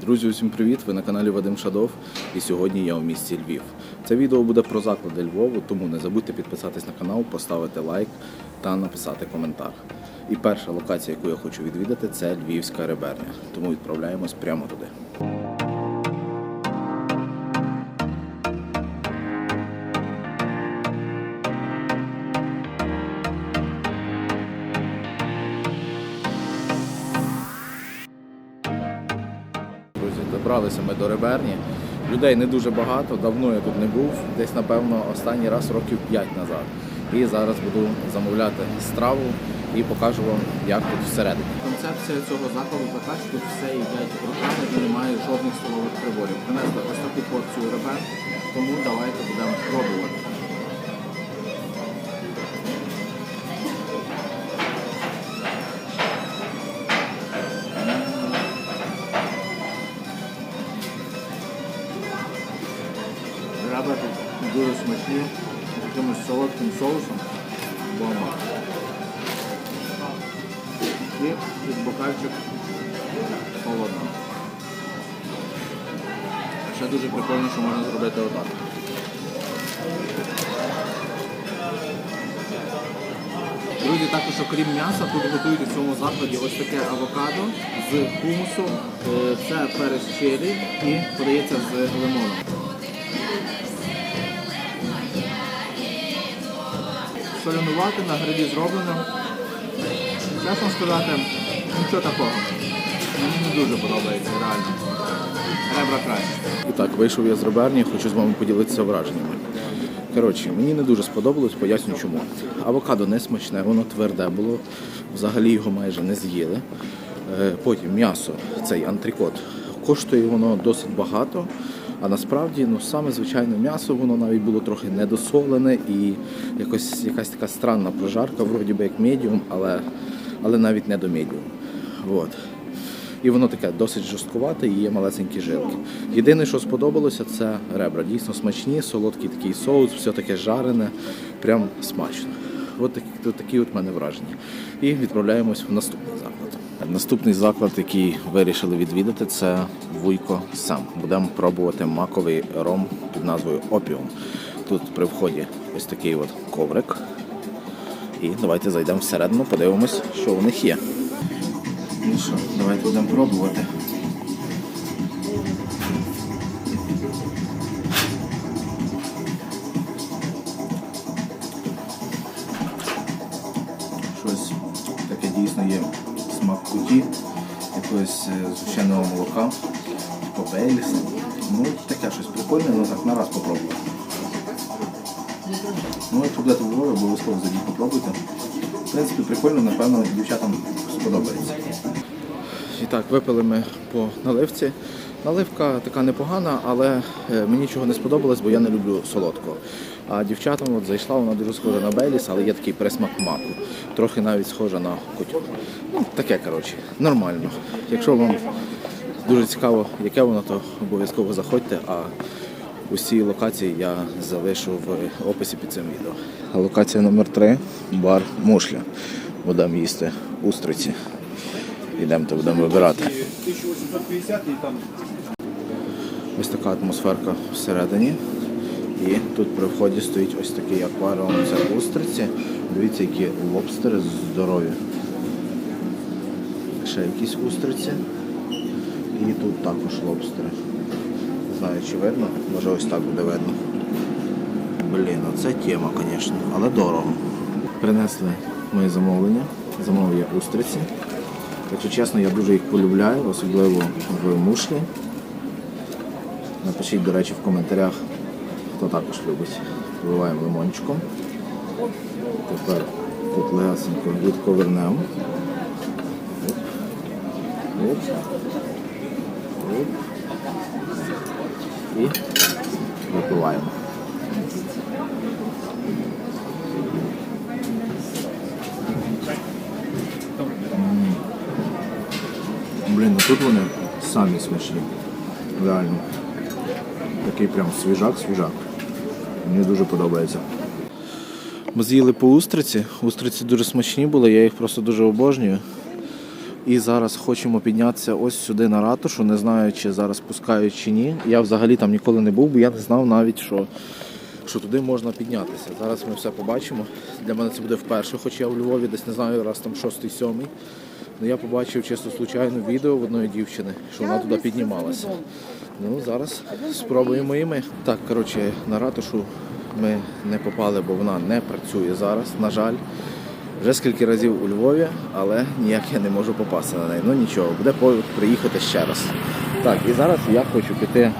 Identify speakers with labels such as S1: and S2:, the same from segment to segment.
S1: Друзі, усім привіт! Ви на каналі Вадим Шадов. І сьогодні я у місті Львів. Це відео буде про заклади Львову, тому не забудьте підписатись на канал, поставити лайк та написати коментар. І перша локація, яку я хочу відвідати, це Львівська реберня. Тому відправляємось прямо туди. Добралися ми до реберні. Людей не дуже багато, давно я тут не був, десь, напевно, останній раз років 5 назад. І зараз буду замовляти страву і покажу вам, як тут всередині. Концепція цього закладу така, що тут все їдять руками і немає жодних столових приборів. Принесли ось таку порцію ребер, тому давайте будемо солодким соусом. Бомба. І від бокальчик холодно. Ще дуже прикольно, що можна зробити отак. Друзі, також окрім м'яса, тут готують у цьому закладі ось таке авокадо з хумусом. Е, Це перець чилі і подається з лимоном. Солянувати на грилі зроблено. Чесно сказати, нічого такого. Мені не дуже подобається, реально. Ребра краще. І так, вийшов я з реберні, хочу з вами поділитися враженнями. Коротше, мені не дуже сподобалось, поясню чому. Авокадо не смачне, воно тверде було, взагалі його майже не з'їли. Е, Потім м'ясо, цей антрикот, коштує воно досить багато. А насправді, ну саме звичайне м'ясо, воно навіть було трохи недосолене і якось якась така странна прожарка, вроді би як медіум, але, але навіть не до медіум. От. І воно таке досить жорсткувате і є малесенькі жилки. Єдине, що сподобалося, це ребра. Дійсно смачні, солодкий такий соус, все таке жарене, прям смачно. От такі, от такі от мене враження. І відправляємось в наступний. Наступний заклад, який вирішили відвідати, це Вуйко Сам. Будемо пробувати маковий ром під назвою Опіум. Тут при вході ось такий от коврик. І давайте зайдемо всередину, подивимось, що у них є. Ну що, давайте будемо пробувати. Бейліса. Ну, таке щось прикольне, але так на раз попробую. Ну, якщо будете в Львові, обов'язково зайдіть попробуйте. В принципі, прикольно, напевно, дівчатам сподобається. І так, випили ми по наливці. Наливка така непогана, але е, мені чого не сподобалось, бо я не люблю солодкого. А дівчатам от зайшла, вона дуже схожа на Бейліс, але є такий присмак маку. Трохи навіть схожа на котю. Ну, таке, коротше, нормально. Якщо вам дуже цікаво, яке воно, то обов'язково заходьте. А усі локації я залишу в описі під цим відео. Локація номер 3 бар Мушля. Будемо їсти устриці. Йдемо, то будемо вибирати.
S2: 1850 і там
S1: Ось така атмосферка всередині. І тут при вході стоїть ось такий акваріум, це устриці. Дивіться, які лобстери здорові. Ще якісь устриці. І тут також лобстери. Не знаю, чи видно, може ось так буде видно. Блін, оце тема, звісно, але дорого. Принесли моє замовлення. Замовив я устриці. Якщо чесно, я дуже їх полюбляю, особливо в мушлі. Напишіть, до речі, в коментарях, хто також любить. Вливаємо лимончиком. Тепер тут легасенько відковернемо. Оп. Оп. І випиваємо. Блін, ну тут вони самі смачні. Реально. Такий прям свіжак-свіжак. Мені дуже подобається. Ми з'їли по устриці. Устриці дуже смачні були, я їх просто дуже обожнюю. І зараз хочемо піднятися ось сюди на ратушу. Не знаю, чи зараз пускають чи ні. Я взагалі там ніколи не був, бо я не знав навіть, що, що туди можна піднятися. Зараз ми все побачимо. Для мене це буде вперше, хоч я в Львові десь не знаю, раз там шостий, сьомий. Ну, я побачив чисто случайно відео в одної дівчини, що вона туди піднімалася. Ну, зараз спробуємо і ми. Так, коротше, на ратушу ми не попали, бо вона не працює зараз, на жаль. Вже скільки разів у Львові, але ніяк я не можу попасти на неї. Ну нічого, буде повод приїхати ще раз. Так, і зараз я хочу піти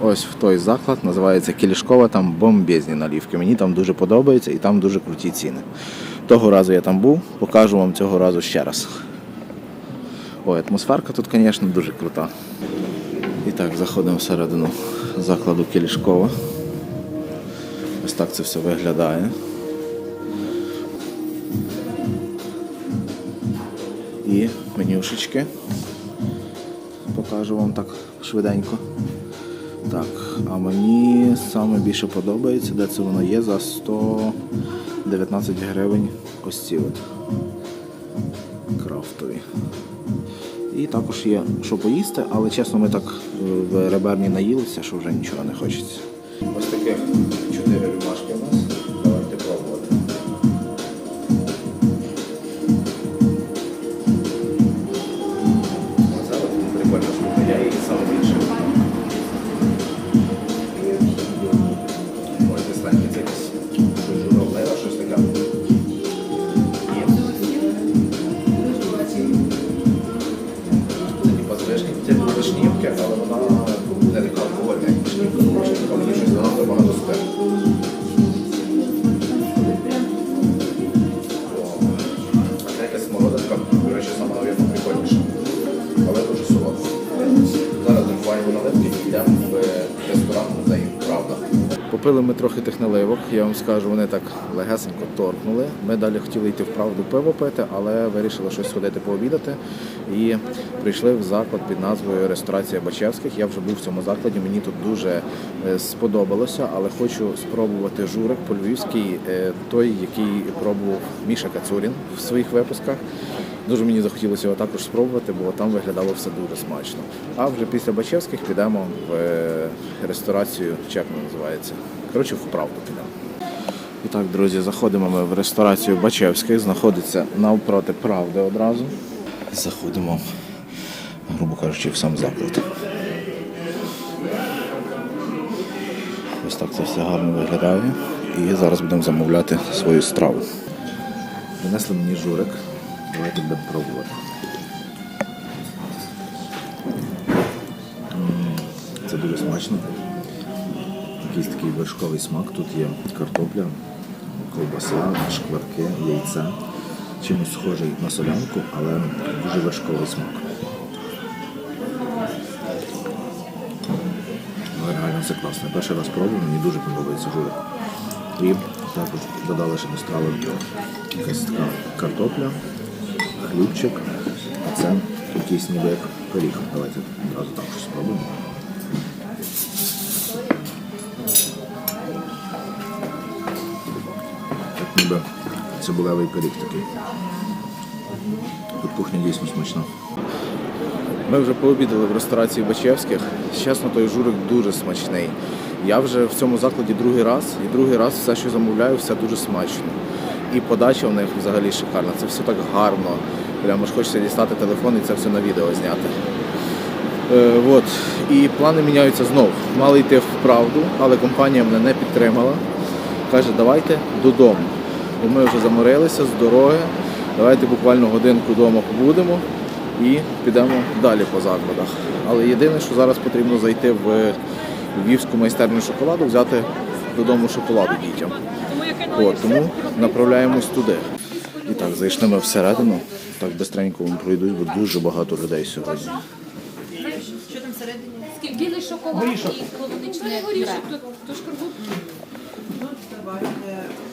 S1: ось в той заклад, називається Кілішкова, там бомбезні налівки. Мені там дуже подобається і там дуже круті ціни. Того разу я там був, покажу вам цього разу ще раз. Ой, атмосферка тут, звісно, дуже крута. І так, заходимо всередину закладу Кілішкова. Ось так це все виглядає. І менюшечки. Покажу вам так швиденько. Так, а мені саме більше подобається, де це воно є за 119 гривень ось ці от крафтові. І також є що поїсти, але чесно, ми так е, в реберні наїлися, що вже нічого не хочеться. Ось таких я вам скажу, вони так легесенько торкнули. Ми далі хотіли йти вправду пиво пити, але вирішили щось сходити пообідати. І прийшли в заклад під назвою Ресторація Бачевських. Я вже був в цьому закладі, мені тут дуже е, сподобалося, але хочу спробувати журик по-львівський, е, той, який пробував Міша Кацурін в своїх випусках. Дуже мені захотілося його також спробувати, бо там виглядало все дуже смачно. А вже після Бачевських підемо в е, ресторацію, чи як вона називається. Коротше, вправду підемо. І так, друзі, заходимо ми в ресторацію Бачевських, знаходиться навпроти правди одразу. Заходимо, грубо кажучи, в сам заклад. Ось так це все гарно виглядає. І зараз будемо замовляти свою страву. Принесли мені журик. Давайте пробувати. Це дуже смачно. Якийсь такий вершковий смак. Тут є картопля, ковбаса, шкварки, яйце. Чимось схожий на солянку, але дуже вершковий смак. Реально це класно. Перший раз пробую, мені дуже подобається журик. І також додали ще до страви якась така картопля, хлібчик, а це якийсь ніби як пиріг. Давайте одразу так щось спробуємо. Так ніби цибулевий пиріг такий. Тут кухня дійсно смачна. Ми вже пообідали в ресторації Бачевських. Чесно, той журик дуже смачний. Я вже в цьому закладі другий раз, і другий раз все, що замовляю, все дуже смачно. І подача в них взагалі шикарна. Це все так гарно. Прямо ж хочеться дістати телефон і це все на відео зняти. Е, от. І плани міняються знов. Мали йти в правду, але компанія мене не підтримала. Каже, давайте додому. Бо ми вже заморилися з дороги. Давайте буквально годинку вдома побудемо і підемо далі по закладах. Але єдине, що зараз потрібно зайти в львівську майстерню шоколаду, взяти додому шоколаду дітям. От, тому направляємось туди. І так, зайшли ми всередину. Так бистренько вам пройдуть, бо дуже багато людей сьогодні.
S3: Що там всередині? Білий шоколад і полуничний горішок, то, то.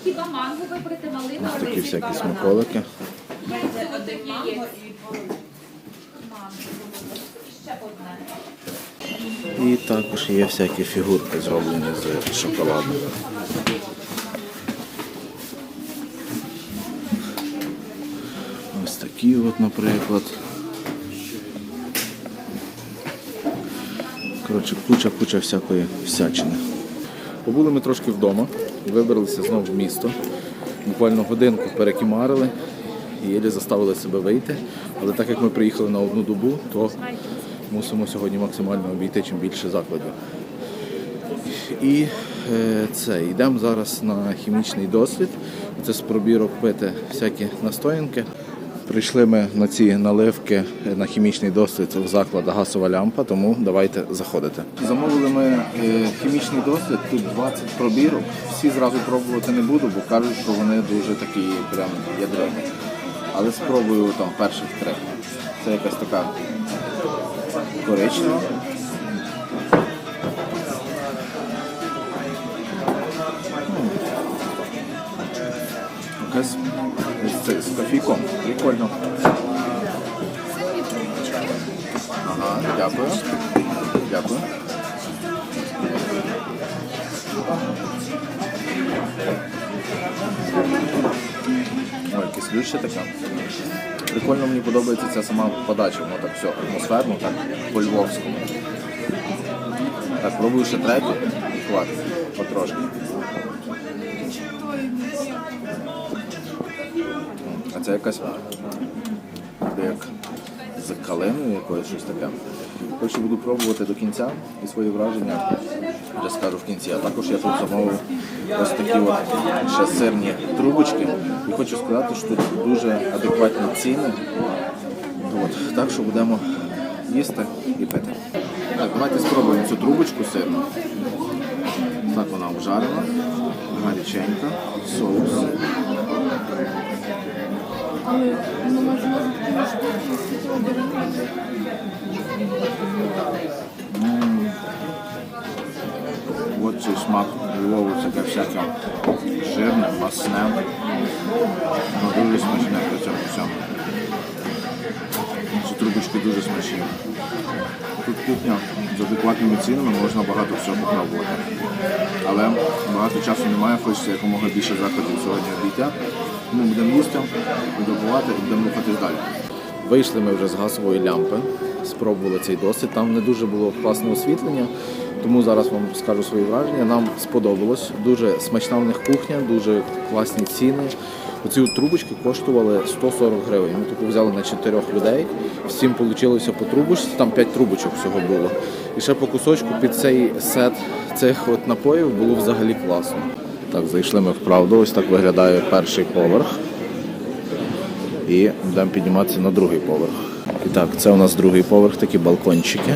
S3: Хіба манго вибрати малину?
S1: Ось такі всякі смаколики.
S3: І
S1: також є всякі фігурки, зроблені з шоколаду. такі от, наприклад. Коротше, куча-куча всякої всячини. Побули ми трошки вдома, вибралися знову в місто. Буквально годинку перекімарили і єлі заставили себе вийти. Але так як ми приїхали на одну добу, то мусимо сьогодні максимально обійти чим більше закладів. І е, це, йдемо зараз на хімічний досвід. Це з пробірок пити всякі настоянки. Прийшли ми на ці наливки на хімічний дослід в заклад газова лямпа, тому давайте заходити. Замовили ми е, хімічний дослід, тут 20 пробірок. Всі зразу пробувати не буду, бо кажуть, що вони дуже такі прям ядрені. Але спробую там перших три. Це якась така коричнева. Якась Прикольно. Ага, дякую. Дякую. Ой, кислюще таке. Прикольно мені подобається ця сама подача, воно так все атмосферно, так по-львовському. Так, пробую ще третю і хватить. Потрошки. А це якась як з калиною якоюсь щось таке. Хочу буду пробувати до кінця і свої враження вже скажу в кінці. А також я тут замовив ось такі от ще сирні трубочки. І хочу сказати, що тут дуже адекватні ціни. От. Так що будемо їсти і пити. Так, давайте спробуємо цю трубочку сирну. Так вона обжарена, гаряченька, соус. От цей смак Львову таке всяке жирне, масне. Ну, дуже смачне при цьому всьому. Ці трубочки дуже смачні. Тут кухня з адекватними цінами можна багато всього попробувати. Але багато часу немає, хочеться якомога більше закладів сьогодні обійти. Тому будемо їсти, видобувати і будемо рухатись далі. Вийшли ми вже з газової лямпи, спробували цей досвід. Там не дуже було класне освітлення, тому зараз вам скажу свої враження. Нам сподобалось. Дуже смачна в них кухня, дуже класні ціни. Оці трубочки коштували 140 гривень. Ми таку взяли на чотирьох людей. Всім вийшло по трубочці, там 5 трубочок всього було. І ще по кусочку під цей сет цих от напоїв було взагалі класно. Так, зайшли ми вправду. Ось так виглядає перший поверх. І будемо підніматися на другий поверх. І так, це у нас другий поверх, такі балкончики.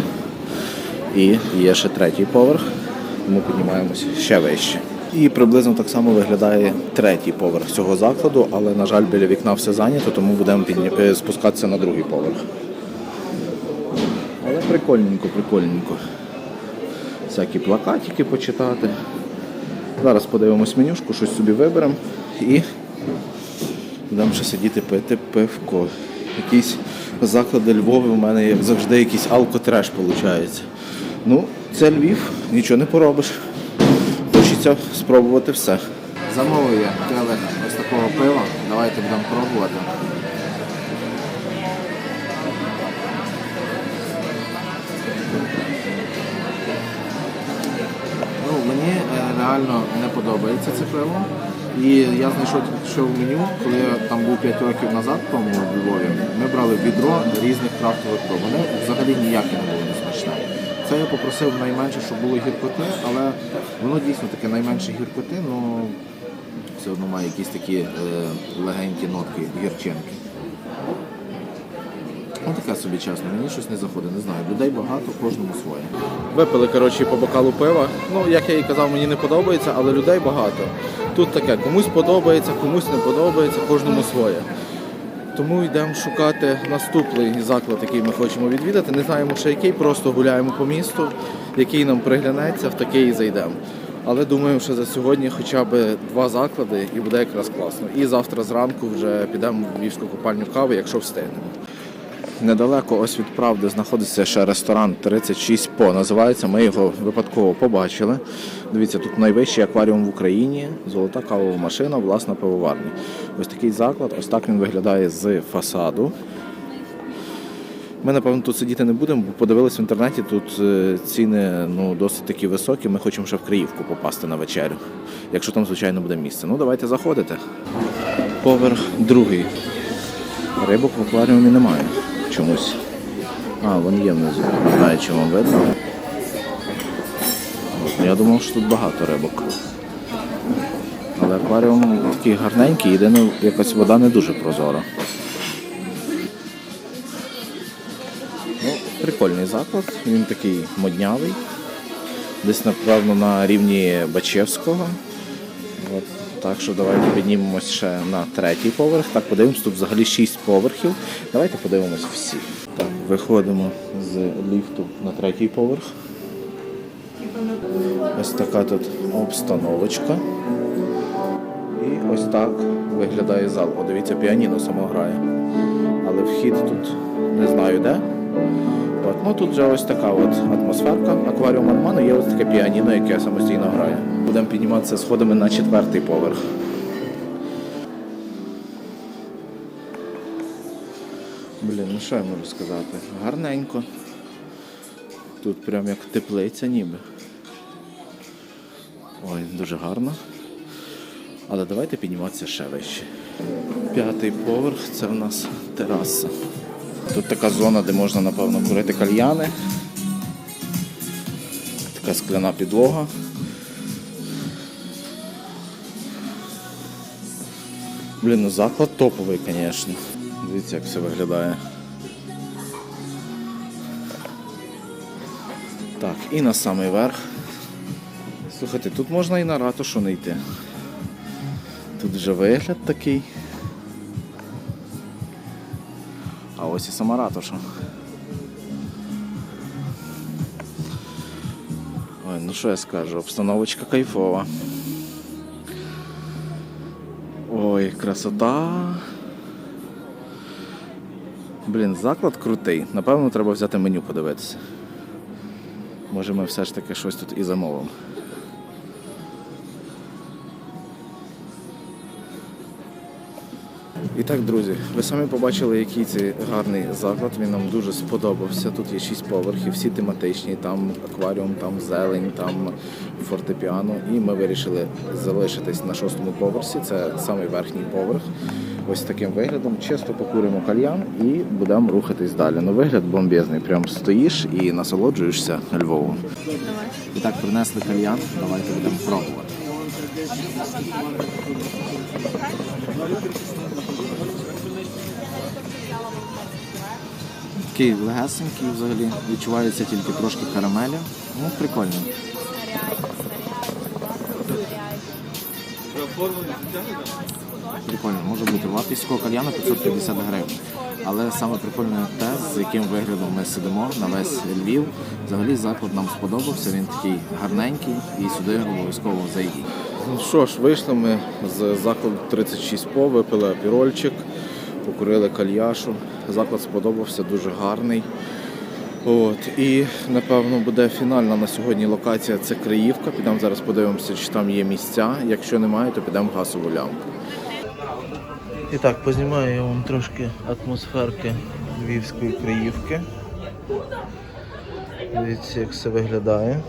S1: І є ще третій поверх, тому піднімаємося ще вище. І приблизно так само виглядає третій поверх цього закладу, але, на жаль, біля вікна все зайнято, тому будемо підні... е, спускатися на другий поверх. Але прикольненько, прикольненько. Всякі плакатики почитати. Зараз подивимось менюшку, щось собі виберемо і Будемо ще сидіти пити пивко. Якісь заклади Львова у мене, як завжди, якийсь алкотреш виходить. Ну, це Львів, нічого не поробиш. Хочеться спробувати все. Замовив я келих ось такого пива. Давайте будемо пробувати. Реально не подобається це пиво. І я знайшов що в меню, коли я там був 5 років назад, тому в Львові, ми брали відро різних крафтових пив. Вони взагалі ніяке не було не смачне. Це я попросив найменше, щоб було гіркоти, але воно дійсно таке найменше гіркоти, але все одно має якісь такі е, легенькі нотки гірчинки. Ну таке собі чесно, мені щось не заходить, не знаю. Людей багато, кожному своє. Випили, коротше, по бокалу пива. Ну, як я і казав, мені не подобається, але людей багато. Тут таке, комусь подобається, комусь не подобається, кожному своє. Тому йдемо шукати наступний заклад, який ми хочемо відвідати. Не знаємо ще який, просто гуляємо по місту, який нам приглянеться, в такий і зайдемо. Але думаю, що за сьогодні хоча б два заклади і буде якраз класно. І завтра зранку вже підемо в львівську купальню кави, якщо встигнемо. Недалеко ось від правди знаходиться ще ресторан 36 по. Називається. Ми його випадково побачили. Дивіться, тут найвищий акваріум в Україні, золота кавова машина, власна пивоварня. Ось такий заклад, ось так він виглядає з фасаду. Ми, напевно, тут сидіти не будемо, бо подивилися в інтернеті, тут е, ціни ну, досить такі високі. Ми хочемо ще в Криївку попасти на вечерю, якщо там, звичайно, буде місце. Ну, давайте заходити. Поверх другий. Рибок в акваріумі немає чомусь. А, вони є внизу. Не знаю, чи вам видно. Я думав, що тут багато рибок. Але акваріум такий гарненький, єдине, якась вода не дуже прозора. Ну, прикольний заклад, він такий моднявий. Десь, напевно, на рівні Бачевського. Так що давайте піднімемось ще на третій поверх. Так, подивимось, тут взагалі шість поверхів. Давайте подивимось всі. Так, виходимо з ліфту на третій поверх. Ось така тут обстановочка. І ось так виглядає зал. О, дивіться, піаніно само грає. Але вхід тут не знаю де. От, ну тут вже ось така от атмосферка. Акваріум Арману є ось таке піаніно, яке самостійно грає. Будемо підніматися сходами на четвертий поверх. Блін, ну що я можу сказати? Гарненько. Тут прям як теплиця ніби. Ой, дуже гарно. Але давайте підніматися ще вище. П'ятий поверх це в нас тераса. Тут така зона, де можна, напевно, курити кальяни. Така скляна підлога. Блін, ну заклад топовий, звісно. Дивіться, як все виглядає. Так, і на самий верх. Слухайте, тут можна і на ратушу не йти. Тут вже вигляд такий. Ось сама ратуша. Ой, ну що я скажу, обстановочка кайфова. Ой, красота. Блін, заклад крутий. Напевно, треба взяти меню подивитися. Може ми все ж таки щось тут і замовимо. Так, друзі, ви самі побачили, який це гарний заклад. Він нам дуже сподобався. Тут є шість поверхів, всі тематичні, там акваріум, там зелень, там фортепіано. І ми вирішили залишитись на шостому поверсі. Це самий верхній поверх. Ось таким виглядом. Чисто покуримо кальян і будемо рухатись далі. Ну вигляд бомбезний. Прям стоїш і насолоджуєшся Львовом. І так, принесли кальян. Давайте будемо пробувати. Такий легесенький взагалі, відчувається тільки трошки карамелі. Ну, прикольно. Прикольно, може бути вартість кальяна 550 гривень. Але саме прикольне те, з яким виглядом ми сидимо на весь Львів. Взагалі заклад нам сподобався, він такий гарненький і сюди обов'язково зайдіть. Ну що ж, вийшли ми з закладу 36 по, випили апірольчик, покурили кальяшу. Заклад сподобався, дуже гарний. От, і напевно буде фінальна на сьогодні локація це Криївка. Підемо зараз подивимося, чи там є місця. Якщо немає, то підемо в газову лямку. І так, познімаю я вам трошки атмосферки Львівської Криївки. Дивіться, як все виглядає.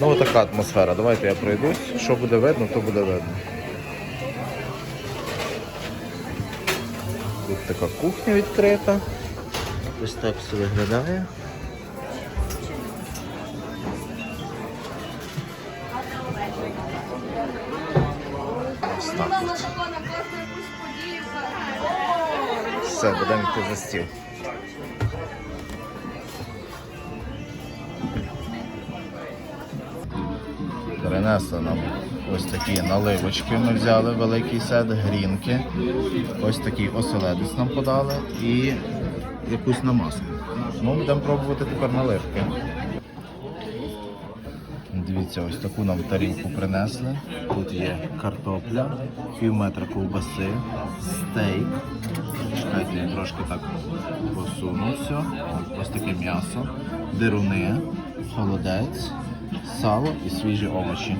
S1: Ну, така атмосфера. Давайте я пройдусь. Що буде видно, то буде видно. Така кухня відкрита. Ось так все виглядає. Ось. Все, будемо йти за стіл. Принесли нам ось такі наливочки. Ми взяли великий сет, грінки. Ось такий оселедець нам подали і якусь намазку. Ну, будемо пробувати тепер наливки. Дивіться, ось таку нам тарілку принесли. Тут є картопля, пів метра ковбаси, стейк. Чекайте, я трошки так посуну все. Ось таке м'ясо, дируни, холодець, сало і свіжі овочі.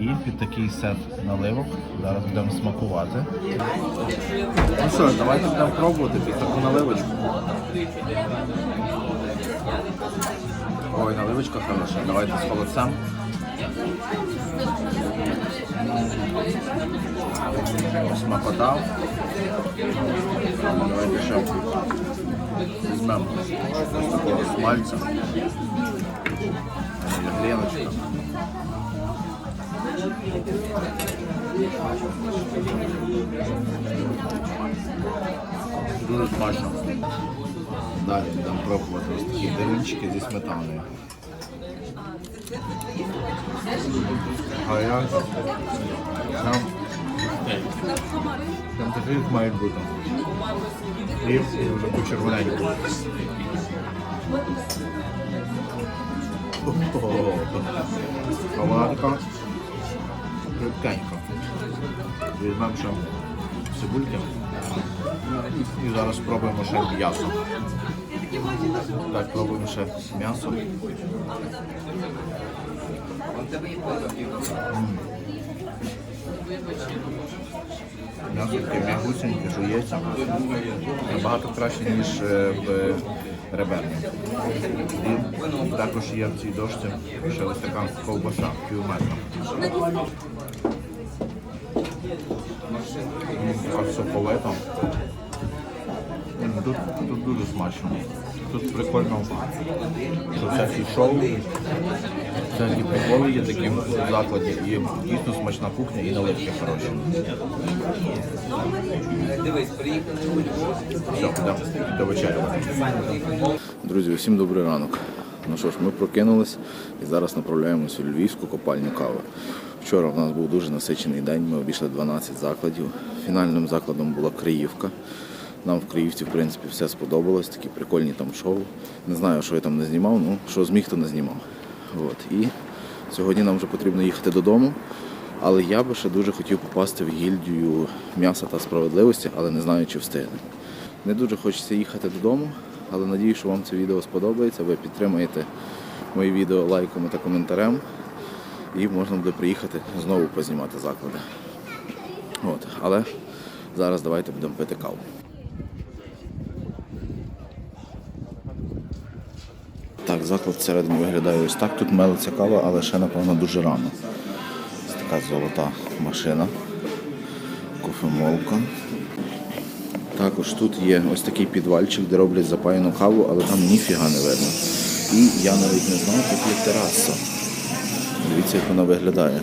S1: І під такий сет наливок зараз будемо смакувати. Ну що давайте будемо пробувати під таку наливочку. Ой, наливочка хороша. Давайте з холодцем. Смакота. Давайте ще візьмемо ось такого смальця. Гріночка. Дуже смачно. Далі будемо пробувати ось такі деревінчики зі сметаною. А я прям, прям такий мають бути. І вже почервоненько. А така. Візьмемо ще цибульки. І зараз спробуємо ще м'ясо. Так, пробуємо ще м'ясо. М'ясо таке м'ягусеньке, жується. Набагато краще, ніж е, в реберні. І також є в цій дошці ще ось така ковбаса кілометра. Соковита. Тут, тут дуже смачно. Тут прикольно, що всякі шоу, всякі приколи є такі в закладі. І дійсно смачна кухня і наливки хороші. Все, підемо до вечері. Друзі, усім добрий ранок. Ну що ж, ми прокинулись і зараз направляємося у львівську копальню кави. Вчора в нас був дуже насичений день, ми обійшли 12 закладів. Фінальним закладом була Криївка. Нам в Криївці, в принципі, все сподобалось, такі прикольні там шоу. Не знаю, що я там не знімав, ну що зміг, то не знімав. От. І сьогодні нам вже потрібно їхати додому. Але я би ще дуже хотів попасти в гільдію м'яса та справедливості, але не знаю, чи встигне. Не дуже хочеться їхати додому, але надію, що вам це відео сподобається. Ви підтримаєте мої відео лайком та коментарем. І можна буде приїхати знову познімати заклади. От. Але зараз давайте будемо пити каву. Так, заклад всередині виглядає ось так. Тут мелиться кава, але ще, напевно, дуже рано. Ось така золота машина. Кофемолка. Також тут є ось такий підвальчик, де роблять запаяну каву, але там ніфіга не видно. І я навіть не знав, тут є тераса. Дивіться, як вона виглядає.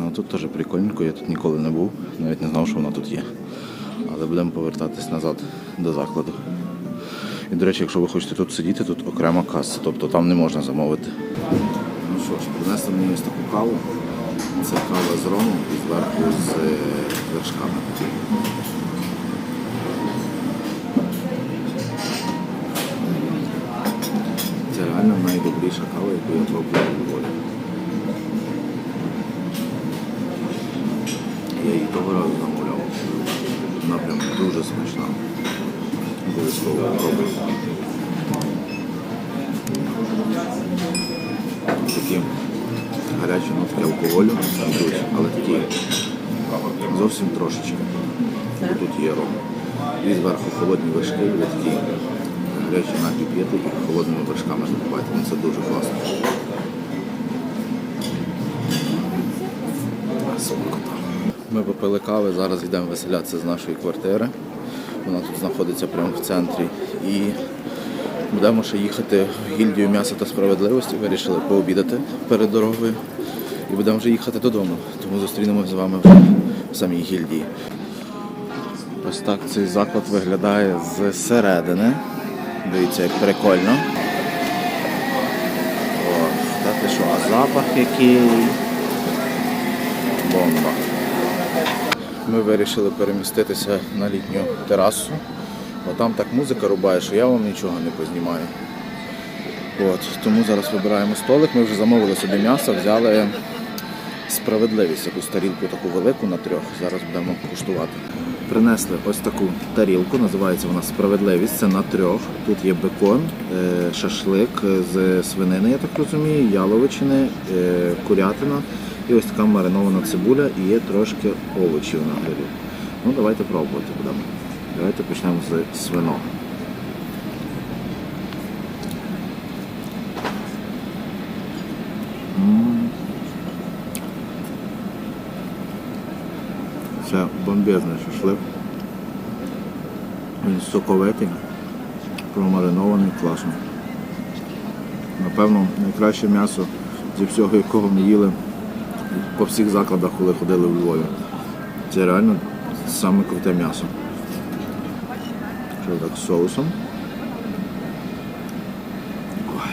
S1: А тут теж прикольненько, я тут ніколи не був, навіть не знав, що вона тут є. Але будемо повертатись назад до закладу. І, до речі, якщо ви хочете тут сидіти, тут окрема каса, тобто там не можна замовити. Ну що ж, принесли мені ось таку каву. Це кава з ромом і зверху з е, вершками. Це реально найдобріша кава, яку я пробував у Львові. Я її того разу замовляв. Вона прям дуже смачна. Обов'язково пробуйте. Такі гарячі нотки алкоголю йдуть, але такі зовсім трошечки. Тут є ром. І зверху холодні вершки, ви такі напій п'єте холодними вершками запиваєте. Ну, Це дуже класно. Ми попили кави, зараз йдемо веселятися з нашої квартири. Вона тут знаходиться прямо в центрі. І будемо ще їхати в гільдію м'яса та справедливості. Вирішили пообідати перед дорогою. І будемо вже їхати додому. Тому зустрінемося з вами в самій гільдії. Ось так цей заклад виглядає зсередини. Дивіться, як прикольно. О, та ти що, а запах який. Бомба. Ми вирішили переміститися на літню терасу. Бо там так музика рубає, що я вам нічого не познімаю. От, тому зараз вибираємо столик. Ми вже замовили собі м'ясо, взяли справедливість, якусь тарілку таку велику на трьох. Зараз будемо куштувати. Принесли ось таку тарілку, називається вона Справедливість. Це на трьох. Тут є бекон, е, шашлик з свинини, я так розумію, яловичини, е, курятина і ось така маринована цибуля і є трошки овочів на грилі. Ну, давайте пробувати будемо. Давайте почнемо з свиного. Це бомбезний шашлик. Він соковитий, промаринований, класно. Напевно, найкраще м'ясо зі всього, якого ми їли по всіх закладах, коли ходили в Львові. Це реально саме круте м'ясо. Що так з соусом. Ой.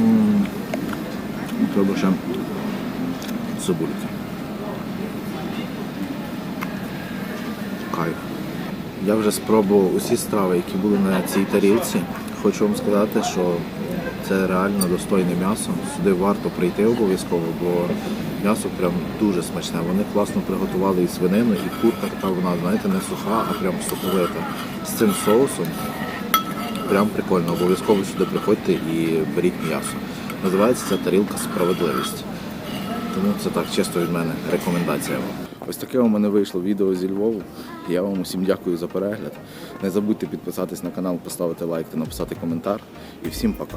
S1: М. Ну, Треба ще цибульки. Кайф. Я вже спробував усі страви, які були на цій тарілці. Хочу вам сказати, що це реально достойне м'ясо. Сюди варто прийти обов'язково, бо м'ясо прям дуже смачне. Вони класно приготували і свинину, і курка така вона, знаєте, не суха, а прям соковита. З цим соусом прям прикольно. Обов'язково сюди приходьте і беріть м'ясо. Називається ця тарілка справедливість. Тому це так чисто від мене рекомендація вам. Ось таке у мене вийшло відео зі Львову. Я вам усім дякую за перегляд. Не забудьте підписатись на канал, поставити лайк та написати коментар. І всім пока.